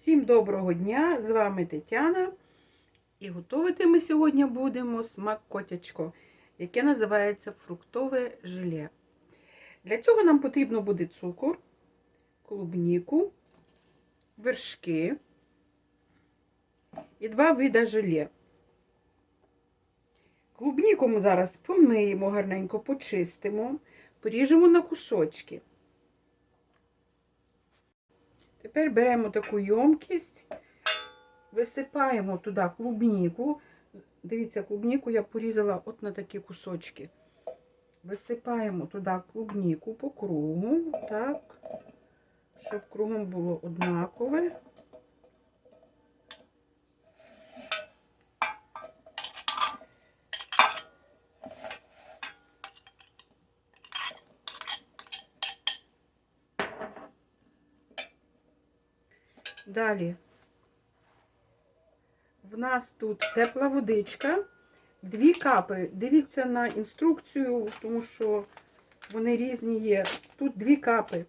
Всім доброго дня! З вами Тетяна. І готувати ми сьогодні будемо смак котячко, яке називається фруктове желе. Для цього нам потрібно буде цукор, клубніку, вершки і два вида желе. Клубніку ми зараз помиємо, гарненько почистимо, поріжемо на кусочки. Тепер беремо таку ємкість, висипаємо туди клубніку. Дивіться, клубніку я порізала от на такі кусочки. Висипаємо туди клубніку по кругу, так, щоб кругом було однакове. Далі в нас тут тепла водичка, дві капи. Дивіться на інструкцію, тому що вони різні є. Тут дві капи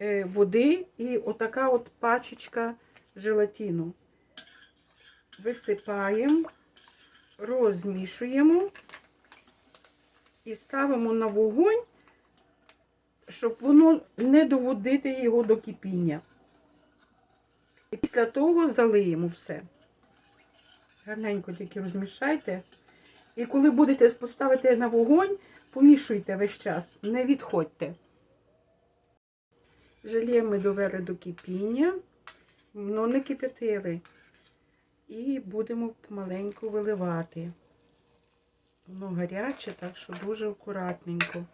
е, води і отака от пачечка желатину. Висипаємо, розмішуємо і ставимо на вогонь, щоб воно не доводити його до кипіння. І після того залиємо все. Гарненько тільки розмішайте. І коли будете поставити на вогонь, помішуйте весь час, не відходьте. Желе ми довели до кипіння, воно не кип'ятили. І будемо помаленьку виливати. Воно гаряче, так що дуже акуратненько.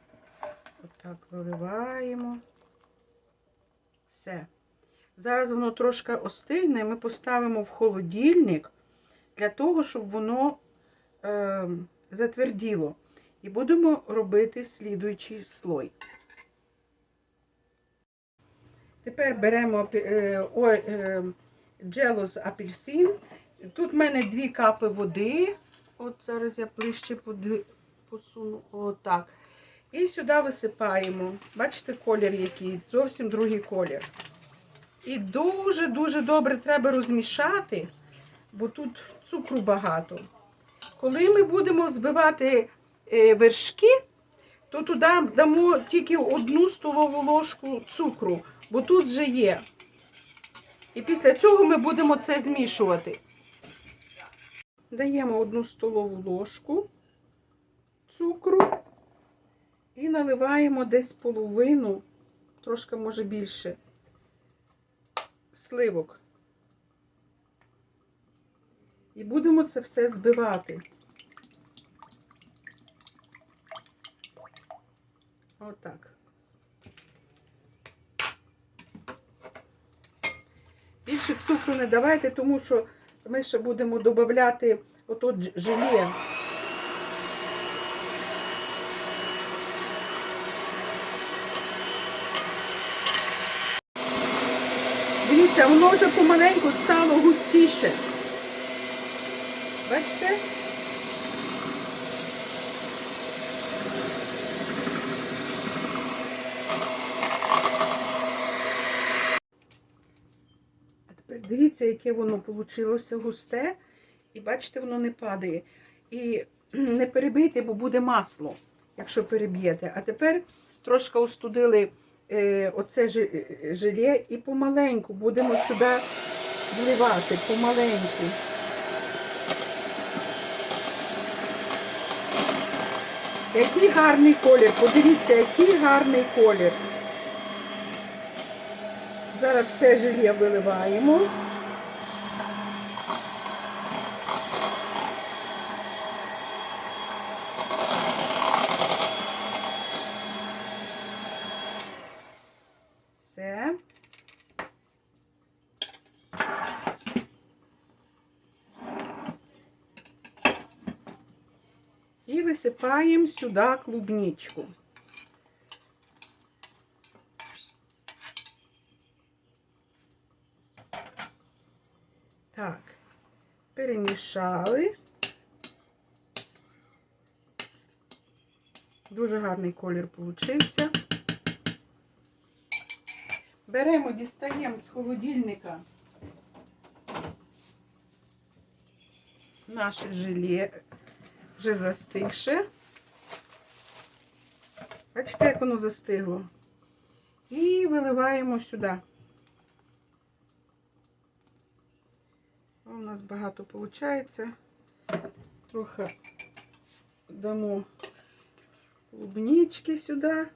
Отак виливаємо. Все. Зараз воно трошки остигне, ми поставимо в холодильник для того, щоб воно е, затверділо. І будемо робити слідуючий слой. Тепер беремо е, е, джело з апельсин. Тут в мене дві капи води. От зараз я ближче посуну. Отак. І сюди висипаємо. Бачите, колір який? Зовсім другий колір. І дуже-дуже добре треба розмішати, бо тут цукру багато. Коли ми будемо збивати е, вершки, то туди дамо тільки одну столову ложку цукру, бо тут вже є. І після цього ми будемо це змішувати. Даємо одну столову ложку цукру і наливаємо десь половину, трошки може більше сливок. І будемо це все збивати. Отак. Більше цукру не давайте, тому що ми ще будемо додати отут желе. Дивіться, воно вже помаленьку стало густіше. Бачите? А тепер дивіться, яке воно вийшло густе. І бачите, воно не падає. І не перебийте, бо буде масло, якщо переб'єте. А тепер трошки остудили оце желе і помаленьку будемо сюди вливати, помаленьку. Який гарний колір, подивіться, який гарний колір. Зараз все желе виливаємо. висипаємо сюди клубничку. Так, перемішали. Дуже гарний колір получився. Беремо, дістаємо з холодильника наше желе, вже застигше. Бачите, як воно застигло. І виливаємо сюди. У нас багато виходить. Трохи дамо клубнички сюди.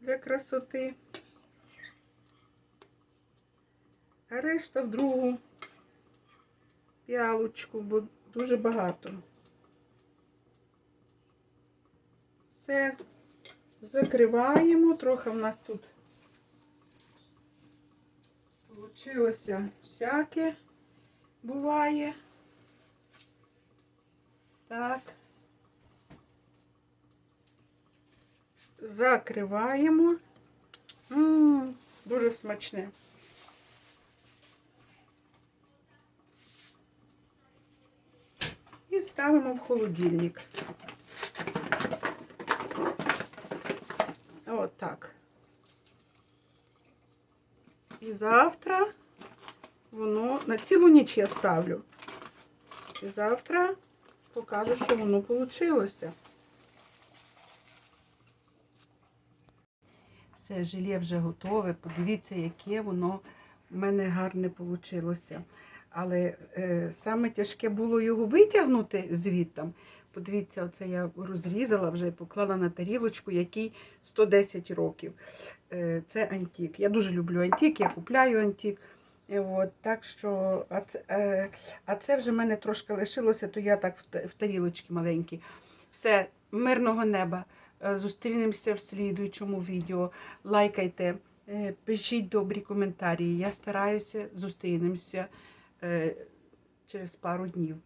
Для красоти. А решта в другу піалочку, бо дуже багато. Все закриваємо. Трохи в нас тут Получилося всяке буває. Так. Закриваємо. М, дуже смачне. І ставимо в холодильник. От так. І завтра воно на цілу ніч я ставлю. І завтра покажу, що воно вийшло. Все, желе вже готове. Подивіться, яке воно в мене гарне вийшло. Але е, саме тяжке було його витягнути звідтам. Подивіться, оце я розрізала вже і поклала на тарілочку, який 110 років. Е, Це антик. Я дуже люблю антик, я купляю антик. Е, От, так що, а це, е, а це вже в мене трошки лишилося, то я так в, тарілочки маленькі. Все, мирного неба. Е, Зустрінемося в слідуючому відео. Лайкайте, е, пишіть добрі коментарі. Я стараюся, зустрінемося через пару днів.